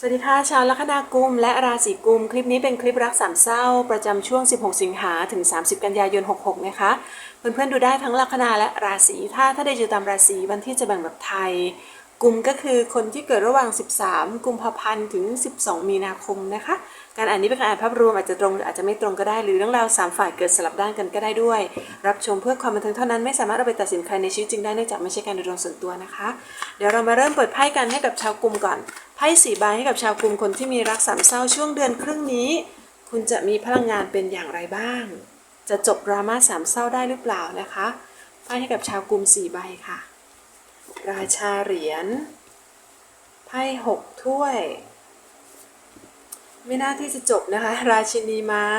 สวัสดีค่ะชาวลัคนากุมและราศีกุม คลิปนี้เป็นคลิปรักสามเศร้า ประจำช่วง 16 สิงหาถึง 30 กันยายน 66 นะคะ เพื่อนๆดูได้ทั้งลัคนาและราศีถ้าถ้าได้ดูตามราศีวันที่จะแบ่งแบบไทยกุมก็คือคนที่เกิดระหว่าง 13 กุมภาพันธ์ถึง 12 มีนาคมนะคะ การอ่านนี้เป็นการอ่านภาพรวมอาจจะตรงอาจจะไม่ตรงก็ได้หรือเรื่องราวสามฝ่ายเกิดสลับด้านกันก็ได้ด้วย รับชมเพื่อความบันเทิงเท่านั้นไม่สามารถเอาไปตัดสินใครในชีวิตจริงได้เนื่องจากไม่ใช่การดยตรงส่วนตัวนะคะ เดี๋ยวเรามาเริ่มเปิดไพ่กันให้กับชาวกุมก่อน ไพ่สีใบให้กับชาวกลุ่มคนที่มีรักสามเศร้าช่วงเดือนครึ่งนี้ คุณจะมีพลังงานเป็นอย่างไรบ้าง จะจบดราม่าสามเศร้าได้หรือเปล่านะคะไพ่ให้กับชาวกลุ่มสี่ใบค่ะ ราชาเหรียญไพ่หกถ้วย ไม่น่าที่จะจบนะคะ ราชินีไม้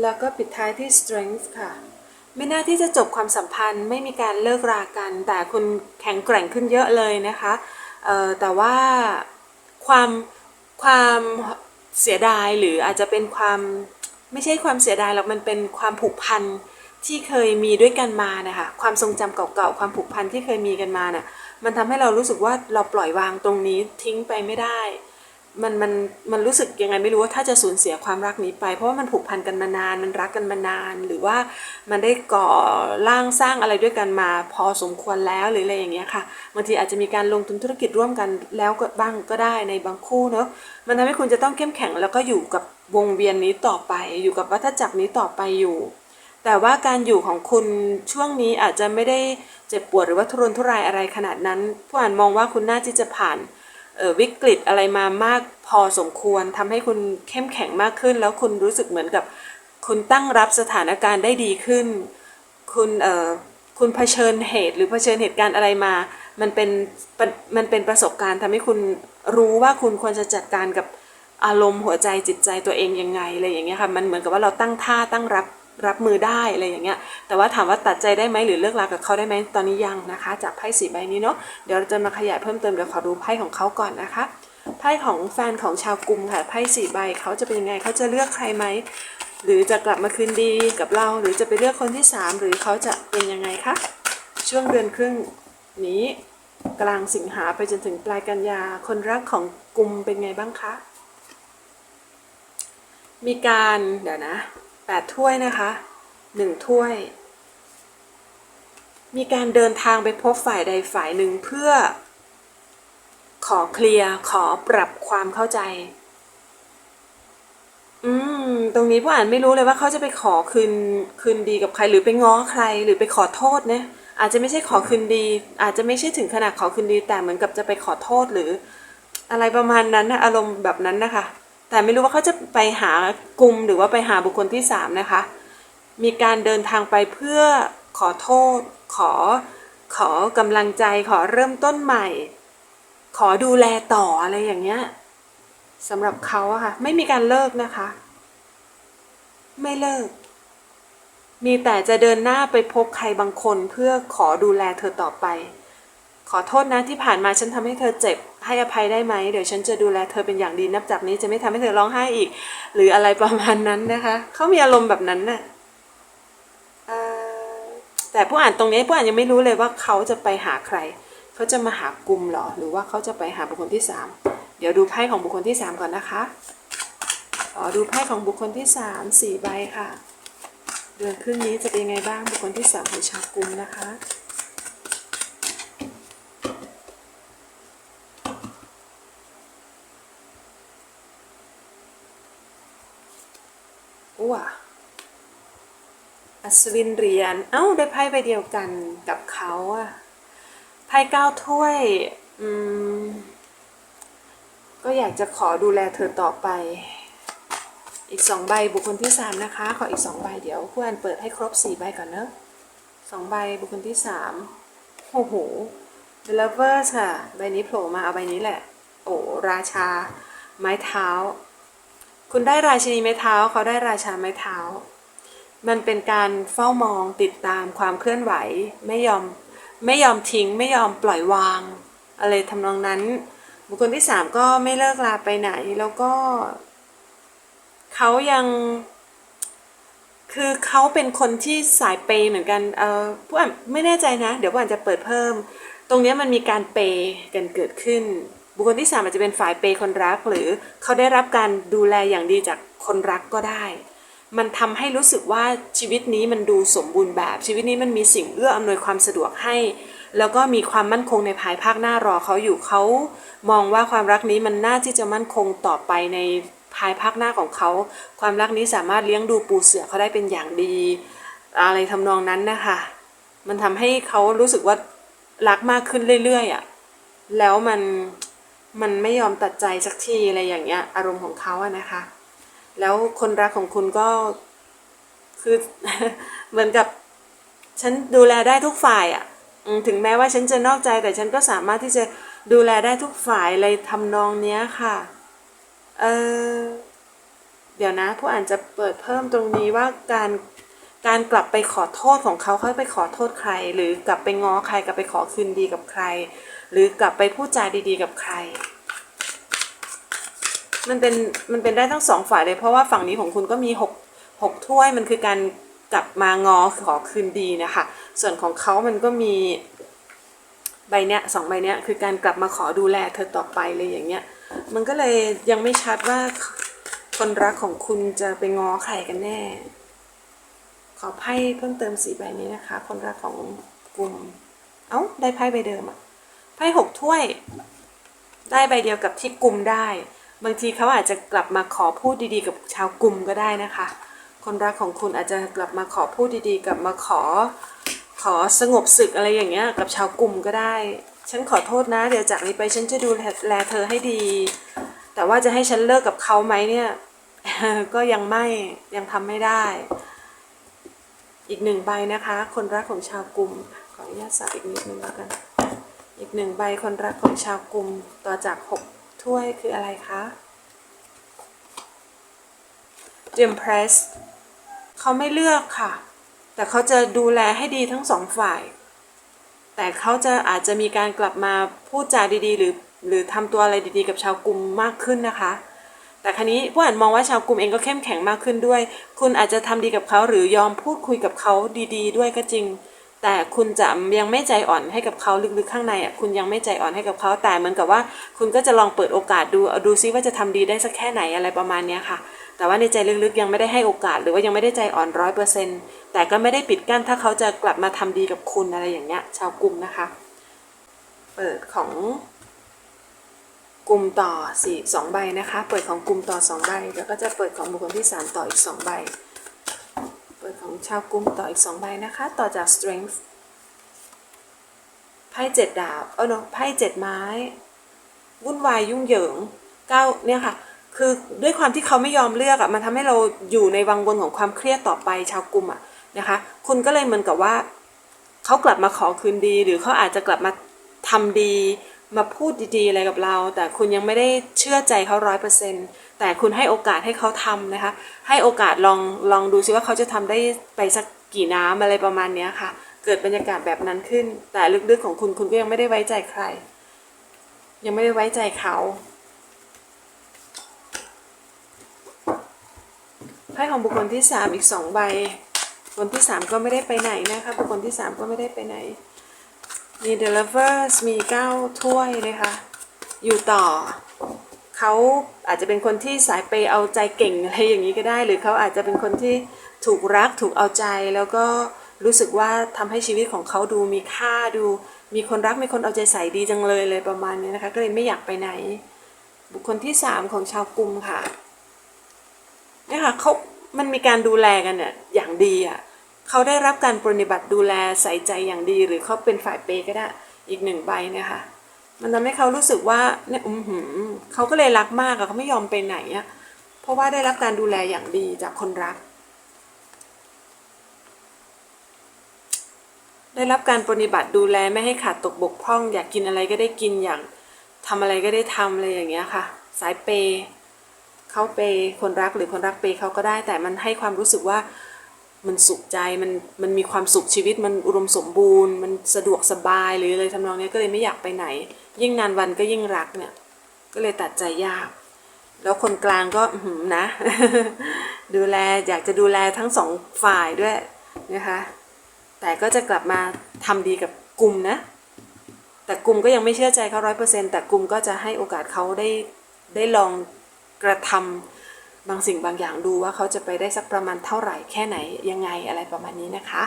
แล้วก็ปิดท้ายที่ strength ค่ะ ไม่น่าที่จะจบความสัมพันธ์ไม่มีการเลิกรากัน แต่คุณแข็งแกร่งขึ้นเยอะเลยนะคะ แต่ว่าความความเสียดายหรืออาจจะเป็นความไม่ใช่ความเสียดายหรอกมันเป็นความผูกพันที่เคยมีด้วยกันมานะคะความทรงจำเก่าๆความผูกพันที่เคยมีกันมาน่ะมันทำให้เรารู้สึกว่าเราปล่อยวางตรงนี้ทิ้งไปไม่ได้ มันมันมันรู้สึกยังไงไม่รู้ว่าถ้าจะสูญเสียความรักนี้ไป เพราะว่ามันผูกพันกันมานาน มันรักกันมานาน หรือว่ามันได้ก่อร่างสร้างอะไรด้วยกันมาพอสมควรแล้วหรืออะไรอย่างเงี้ยค่ะบางทีอาจจะมีการลงทุนธุรกิจร่วมกันแล้วก็บ้างก็ได้ในบางคู่เนอะมันทำให้คุณจะต้องเข้มแข็งแล้วก็อยู่กับวงเวียนนี้ต่อไป อยู่กับวัฏจักรนี้ต่อไปอยู่ แต่ว่าการอยู่ของคุณช่วงนี้อาจจะไม่ได้เจ็บปวดหรือว่าทุรนทุรายอะไรขนาดนั้นผู้อ่านมองว่าคุณน่าที่จะผ่าน วิกฤตอะไรมามากพอสมควรทำให้คุณเข้มแข็งมากขึ้น แล้วคุณรู้สึกเหมือนกับ คุณตั้งรับสถานการณ์ได้ดีขึ้น คุณเอ่อคุณเผชิญเหตุหรือเผชิญเหตุการณ์อะไรมา มันเป็นมันมันเป็นประสบการณ์ทำให้คุณรู้ว่าคุณควรจะจัดการกับอารมณ์หัวใจจิตใจตัวเองยังไงอะไรอย่างเงี้ยค่ะมันเหมือนกับว่าเราตั้งท่าตั้งรับ รับมือได้อะไรอย่างเงี้ย แต่ว่าถามว่าตัดใจได้ไหมหรือเลิกรากับเขาได้ไหมตอนนี้ยังนะคะ จากไพ่สีใบนี้เนาะ เดี๋ยวเราจะมาขยายเพิ่มเติมเดี๋ยวขอดูไพ่ของเขาก่อนนะคะ ไพ่ของแฟนของชาวกรุงค่ะ ไพ่สีใบเขาจะเป็นยังไงเขาจะเลือกใครไหม หรือจะกลับมาคืนดีกับเรา หรือจะไปเลือกคนที่สามหรือเขาจะเป็นยังไงคะ ช่วงเดือนครึ่งนี้กลางสิงหาไปจนถึงปลายกันยา คนรักของกลุ่มเป็นไงบ้างคะ มีการเดี๋ยวนะ แปดถ้วยนะคะหนึ่งถ้วย มีการเดินทางไปพบฝ่ายใดฝ่ายหนึ่งเพื่อ ขอเคลียร์ ขอปรับความเข้าใจ อืม ตรงนี้ผู้อ่านไม่รู้เลยว่าเขาจะไปขอคืนคืนดีกับใคร หรือไปง้อใคร หรือไปขอโทษเนี่ยอาจจะไม่ใช่ขอคืนดี อาจจะไม่ใช่ถึงขนาดขอคืนดี แต่เหมือนกับจะไปขอโทษหรือ อะไรประมาณนั้นนะอารมณ์แบบนั้นนะคะ แต่ไม่รู้ว่าเขาจะไปหากลุ่มหรือว่าไปหาบุคคลที่สามนะคะ มีการเดินทางไปเพื่อขอโทษ ขอขอกำลังใจขอเริ่มต้นใหม่ ขอดูแลต่ออะไรอย่างเงี้ยสำหรับเขาอะค่ะไม่มีการเลิกนะคะ ไม่เลิก มีแต่จะเดินหน้าไปพบใครบางคนเพื่อขอดูแลเธอต่อไป ขอโทษนะที่ผ่านมาฉันทำให้เธอเจ็บให้อภัยได้ไหมเดี๋ยวฉันจะดูแลเธอเป็นอย่างดีนับจากนี้จะไม่ทำให้เธอร้องไห้อีก หรืออะไรประมาณนั้นนะคะเขามีอารมณ์แบบนั้นน่ะเอ่อแต่ผู้อ่านตรงนี้ผู้อ่านยังไม่รู้เลยว่าเขาจะไปหาใคร เขาจะมาหากลุ่มหรอ หรือว่าเขาจะไปหาบุคคลที่สามเดี๋ยวดูไพ่ของบุคคลที่สามก่อนนะคะขอดูไพ่ของบุคคลที่สามสี่ใบค่ะ เดือนครึ่งนี้จะเป็นยังไงบ้างบุคคลที่สามของชาวกลุ่มนะคะ อ้วอัศวินเหรียญเอ้าได้ไพ่ใบเดียวกันกับเขาอะไพ่เก้าถ้วย อืม ก็อยากจะขอดูแลเธอต่อไป อีกสองใบบุคคลที่สามนะคะ ขออีกสองใบเดี๋ยวผู้อ่านเปิดให้ครบสี่ใบก่อนเนอะสองใบบุคคลที่สามโอ้โห The Lovers ค่ะ ใบนี้โผล่มาเอาใบนี้แหละ โอ้ราชา ไม้เท้า คุณได้ราชินีไม้เท้าเขาได้ราชาไม้เท้า มันเป็นการเฝ้ามองติดตามความเคลื่อนไหวไม่ยอมไม่ยอมทิ้งไม่ยอมปล่อยวางอะไรทำนองนั้น บุคคลที่สามก็ไม่เลิกลาไปไหนแล้วก็เขายังคือเขาเป็นคนที่สายเปย์เหมือนกัน เออผู้อ่านไม่แน่ใจนะ เดี๋ยวผู้อ่านจะเปิดเพิ่ม ตรงนี้มันมีการเปย์กันเกิดขึ้น บุคคลที่สามอาจจะเป็นฝ่ายเปย์คนรักหรือเขาได้รับการดูแลอย่างดีจากคนรักก็ได้ มันทำให้รู้สึกว่าชีวิตนี้มันดูสมบูรณ์แบบ ชีวิตนี้มันมีสิ่งเอื้ออำนวยความสะดวกให้ แล้วก็มีความมั่นคงในภายภาคหน้ารอเขาอยู่เขา มองว่าความรักนี้มันน่าที่จะมั่นคงต่อไปในภายภาคหน้าของเขา ความรักนี้สามารถเลี้ยงดูปูเสือเขาได้เป็นอย่างดี อะไรทำนองนั้นนะคะมันทำให้เขารู้สึกว่ารักมากขึ้นเรื่อยๆอะ่ะแล้วมัน มันไม่ยอมตัดใจสักทีอะไรอย่างเงี้ย อารมณ์ของเขาอะนะคะ แล้วคนรักของคุณก็คือเหมือนกับฉันดูแลได้ทุกฝ่ายอะถึงแม้ว่าฉันจะนอกใจแต่ฉันก็สามารถที่จะดูแลได้ทุกฝ่ายเลยทำนองเนี้ยค่ะ เออเดี๋ยวนะ ผู้อ่านจะเปิดเพิ่มตรงนี้ว่าการการกลับไปขอโทษของเขาเขาไปขอโทษใคร หรือกลับไปง้อใครกลับไปขอคืนดีกับใคร หรือกลับไปพูดจาดีๆ กับใคร มันเป็นมันเป็นได้ทั้งสองฝ่ายเลย เพราะว่าฝั่งนี้ของคุณก็มีหกหกถ้วยมันคือการกลับมางอขอคืนดีนะคะ ส่วนของเขามันก็มีใบเนี้ยสองใบเนี้ยคือการกลับมาขอดูแลเธอต่อไปเลยอย่างเงี้ย มันก็เลยยังไม่ชัดว่าคนรักของคุณจะไปง้อใครกันแน่ ขอไพ่เพิ่มเติมสีใบนี้นะคะ คนรักของกลุ่ม เอ้า ได้ไพ่ใบเดิมอะ ไพ่หกถ้วย ได้ใบเดียวกับที่กลุ่มได้ บางทีเขาอาจจะกลับมาขอพูดดีๆ กับชาวกลุ่มก็ได้นะคะ คนรักของคุณอาจจะกลับมาขอพูดดีๆ กลับมาขอขอสงบศึกอะไรอย่างเงี้ยกับชาวกลุ่มก็ได้ ฉันขอโทษนะ เดี๋ยวจากนี้ไปฉันจะดูแลเธอให้ดี แต่ว่าจะให้ฉันเลิกกับเขาไหมเนี่ย ก็ยังไม่ยังทำไม่ได้ อีกหนึ่งใบนะคะ คนรักของชาวกลุ่มขออนุญาตสับอีกนิดนึงแล้วกัน อีกหนึ่งใบคนรักของชาวกลุ่มต่อจากหกถ้วยคืออะไรคะ The Empress เขาไม่เลือกค่ะ แต่เขาจะดูแลให้ดีทั้งสองฝ่าย แต่เขาจะอาจจะมีการกลับมาพูดจาดีๆ หรือหรือทำตัวอะไรดีๆ กับชาวกลุ่มมากขึ้นนะคะแต่ครั้นี้ผู้อ่านมองว่าชาวกลุ่มเองก็เข้มแข็งมากขึ้นด้วย คุณอาจจะทำดีกับเขาหรือยอมพูดคุยกับเขาดี ๆ ด้วยก็จริง แต่คุณจะยังไม่ใจอ่อนให้กับเขาลึกๆข้างในอะคุณยังไม่ใจอ่อนให้กับเขาแต่เหมือนกับว่า คุณก็จะลองเปิดโอกาสดูเอาดูซิว่าจะทำดีได้สักแค่ไหนอะไรประมาณนี้ค่ะ แต่ว่าในใจลึกๆยังไม่ได้ให้โอกาส หรือว่ายังไม่ได้ใจอ่อนร้อยเปอร์เซ็นต์แต่ก็ไม่ได้ปิดกั้นถ้าเขาจะกลับมาทำดีกับคุณอะไรอย่างเงี้ยชาวกลุ่มนะคะ เปิดของกลุ่มต่อสี่สองใบนะคะ เปิดของกลุ่มต่อสองใบแล้วก็จะเปิดของบุคคลที่สามต่ออีกสองใบ เปิดของชาวกลุ่มต่ออีกสองใบนะคะ ต่อจาก strength ไพ่เจ็ดดาบ เออเนอะไพ่เจ็ดไม้ วุ่นวายยุ่งเหยิงเก้าเนี่ยค่ะ คือด้วยความที่เขาไม่ยอมเลือกอะมันทำให้เราอยู่ในวังวนของความเครียดต่อไปชาวกลุ่มอะนะคะ คุณก็เลยเหมือนกับว่า เขากลับมาขอคืนดี หรือเขาอาจจะกลับมาทำดี มาพูดดีๆอะไรกับเรา แต่คุณยังไม่ได้เชื่อใจเขาร้อยเปอร์เซ็นแต่คุณให้โอกาสให้เขาทำนะคะ ให้โอกาสลองลองดูซิว่าเขาจะทำได้ไปสักกี่น้ำอะไรประมาณเนี้ยค่ะ เกิดบรรยากาศแบบนั้นขึ้น แต่ลึกๆของคุณคุณก็ยังไม่ได้ไว้ใจใคร ยังไม่ได้ไว้ใจเขาไพ่ของบุคคลที่สามอีกสองใบ บุคคลที่สามก็ไม่ได้ไปไหนนะคะ บุคคลที่สามก็ไม่ได้ไปไหน มี The Lovers มีเก้าถ้วยเลยค่ะอยู่ต่อ เขาอาจจะเป็นคนที่สายเปเอาใจเก่งอะไรอย่างนี้ก็ได้ หรือเขาอาจจะเป็นคนที่ถูกรักถูกเอาใจแล้วก็รู้สึกว่าทำให้ชีวิตของเขาดูมีค่าดู มีคนรักมีคนเอาใจใส่ดีจังเลยเลยประมาณนี้นะคะ ก็เลยไม่อยากไปไหน บุคคลที่สามของชาวกรุงค่ะเนี่ยค่ะเขามันมีการดูแลกันเนี่ยอย่างดีอะ เขาได้รับการปฏิบัติดูแลใส่ใจอย่างดี หรือเขาเป็นฝ่ายเปย์ก็ได้อีกหนึ่งใบเนี่ยค่ะมันทำให้เขารู้สึกว่าเนี่ยอือหือเขาก็เลยรักมากอะเขาไม่ยอมไปไหนอะเพราะว่าได้รับการดูแลอย่างดีจากคนรัก ได้รับการปฏิบัติดูแลไม่ให้ขาดตกบกพร่อง อยากกินอะไรก็ได้กินอย่ากทำอะไรก็ได้ทำอะไรอย่างเงี้ยค่ะ สายเปย์เขาเปย์คนรักหรือคนรักเปย์เขาก็ได้แต่มันให้ความรู้สึกว่า มันสุขใจมันมันมีความสุขชีวิตมันอุดมสมบูรณ์ มันสะดวกสบายหรืออะไรทำนองนี้ก็เลยไม่อยากไปไหน ยิ่งนานวันก็ยิ่งรักเนี่ยก็เลยตัดใจยาก แล้วคนกลางก็หือนะ ดูแลอยากจะดูแลทั้งสองฝ่ายด้วยนะคะแต่ก็จะกลับมาทำดีกับกลุ่มนะ แต่กลุ่มก็ยังไม่เชื่อใจเขาร้อยเปอร์เซ็นต์แต่กลุ่มก็จะให้โอกาสเขาได้ได้ลองกระทำ บางสิ่งบางอย่างดูว่าเขาจะไปได้สักประมาณเท่าไหร่แค่ไหนยังไงอะไรประมาณนี้นะคะ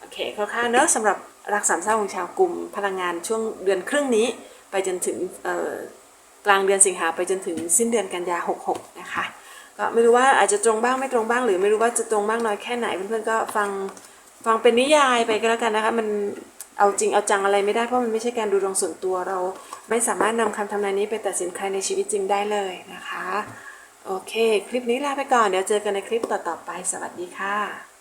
โอเคคร่าวๆเนอะสำหรับรักสามเศร้าของชาวกลุ่มพลังงานช่วงเดือนครึ่งนี้ ไปจนถึงกลางเดือนสิงหาไปจนถึงสิ้นเดือนกันยา 66 นะคะก็ไม่รู้ว่าอาจจะตรงบ้างไม่ตรงบ้าง หรือไม่รู้ว่าจะตรงมากน้อยแค่ไหนเพื่อนๆก็ฟังฟังเป็นนิยายไปก็แล้วกันนะคะมันเอาจริงเอาจังอะไรไม่ได้เพราะมันไม่ใช่การดูดวงส่วนตัวเรา ไม่สามารถนำคำทำนายนี้ไปตัดสินใครในชีวิตจริงได้เลยนะคะ โอเค คลิปนี้ลาไปก่อน เดี๋ยวเจอกันในคลิปต่อๆไป สวัสดีค่ะ